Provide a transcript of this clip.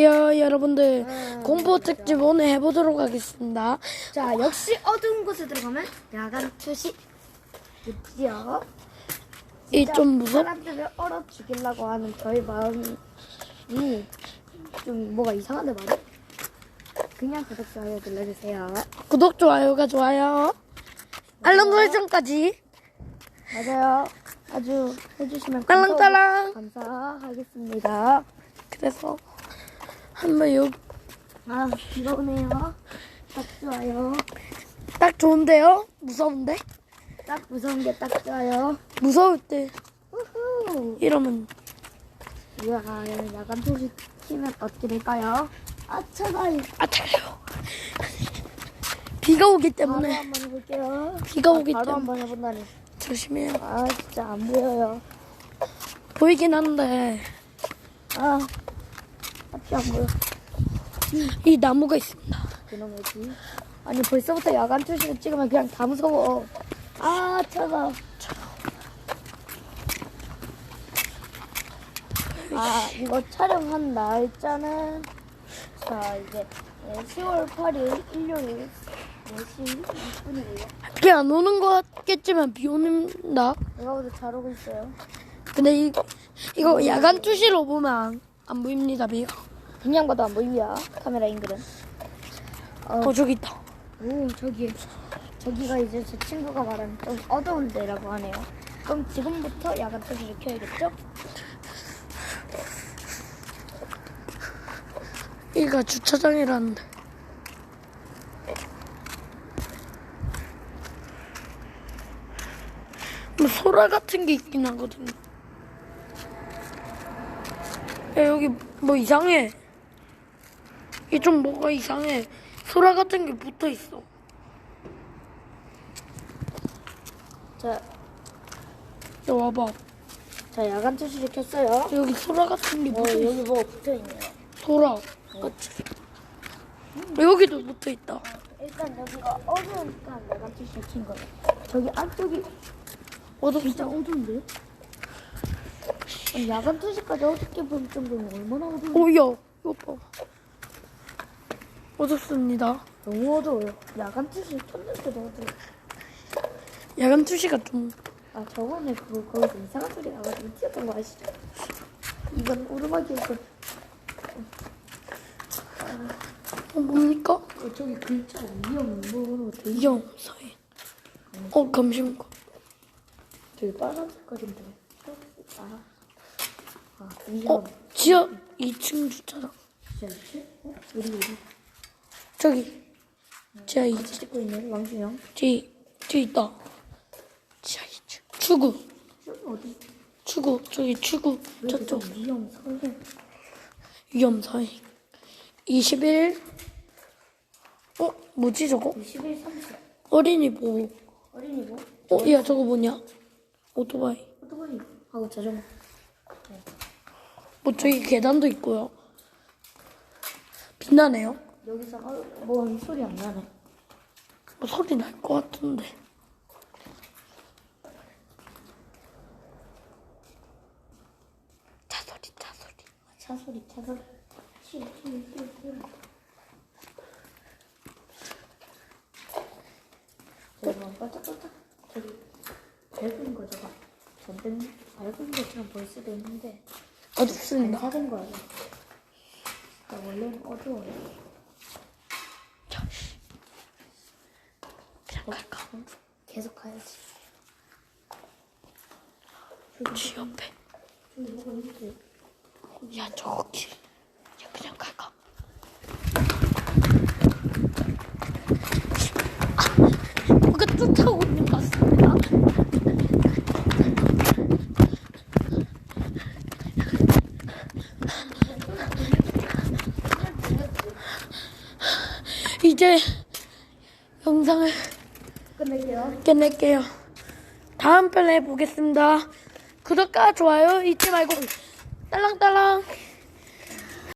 안녕하세요 여러분들 공포 특집 오늘 해보도록 하겠습니다 자, 역시 어두운 곳에 들어가면 야간 투시 있지요. 이 좀 무섭 사람들을 얼어 죽이려고 하는 저희 마음이 좀 뭐가 이상한데 말이? 그냥 구독 좋아요 눌러주세요. 구독 좋아요가 좋아요 알람 설정까지 맞아요. 아주 해주시면 딸랑딸랑 감사하겠습니다. 그래서 한번 요 아, 오네요. 딱 좋아요. 딱 좋은데요 무서운데 딱 무서운 게 딱 좋아요. 무서울 때 우후. 이러면 우와, 야간 투시 키면 어떻게 될까요? 아, 차가이. 아 차요 비가 오기 바로 때문에 한번 해볼게요. 비가 오기 바로 때문에 한번 해본다니. 조심해요 아 진짜 안 보여요. 보이긴 한데 아 앞이 안 보여. 이 나무가 있습니다 그놈의지. 아니 벌써부터 야간 투시를 찍으면 그냥 다 무서워. 아 차가. 아 이거 촬영한 날짜는 자 이제 10월 8일 일요일 4시 20분이에요. 비 안 오는 것 같겠지만 비 온다 내가 보다 잘 오고 있어요. 근데 이, 이거 야간 투시로 보면 안, 안 보입니다 비가 그냥 봐도 안 보입니다. 카메라 앵글은. 어, 어 저기 있다 오 저기 저기가 이제 제 친구가 말한 좀 어두운 데라고 하네요. 그럼 지금부터 야간 투시를 켜야겠죠? 여기가 주차장이라는데 뭐 소라 같은 게 있긴 하거든요 야 여기 뭐 이상해. 이 좀 뭐가 이상해. 소라 같은 게 붙어 있어. 자, 야 와봐. 자 야간 투시를 켰어요. 여기 소라 같은 게 어 붙어 있어. 여기 뭐 붙어 있네요. 소라. 같이 여기도 붙어 있다. 일단 여기가 어두우니까 야간 투시를 킨 거예요. 저기 안쪽이 진짜 어둡어 어두운데? 야간 투시까지 어둡게 볼 정도면 얼마나 어두워? 오 야 이거 봐 어둡습니다 너무 어두워요. 야간 투시 켰는데도 어두워. 야간 투시가 좀 아 저번에 그거 거기서 이상한 소리 나가지고 튀었던 거 아시죠? 이건 오르막이었고 어, 뭡니까? 어, 저기 글자 위험 뭐로 돼 있- 이형 사이 어 감심과 저기 빨간 색깔인데 아, 아 어 지하 2층 주차장? 어? 우리 우리 저기 지하 2층 찍고 왕준영 뒤 뒤에 있다. 지하 2층. 출구. 저 어디? 출구. 저기 출구. 왜 저쪽. 위험 선생 위험 사이 21 어 뭐지 저거? 21, 30 어린이 보호. 어린이 뭐? 어야 저거 뭐냐? 오토바이. 오토바이. 하고 자전거 뭐 저기 계단도 있고요. 빛나네요. 여기서 어, 뭐 소리 안 나네. 뭐 소리 날 것 같은데. 차 소리, 차 소리. 차 소리 차 소리. 튀어 저기 뭐 반짝반짝 저기 밝은 거 저거 전등 밝은 것처럼 보일 수도 있는데 어둡습니다. 반사된 거야 나 원래는 어두워요 자, 씨. 그냥 갈까? 계속 가야지 지 옆에. 저기 뭐가 있는데 야, 저거 길. 야, 그냥 갈까? 아, 누가 쫓아오고 있는 것 같습니다. 이제 영상을 끝낼게요 끝낼게요. 다음 편에 보겠습니다. 구독과 좋아요 잊지 말고 딸랑딸랑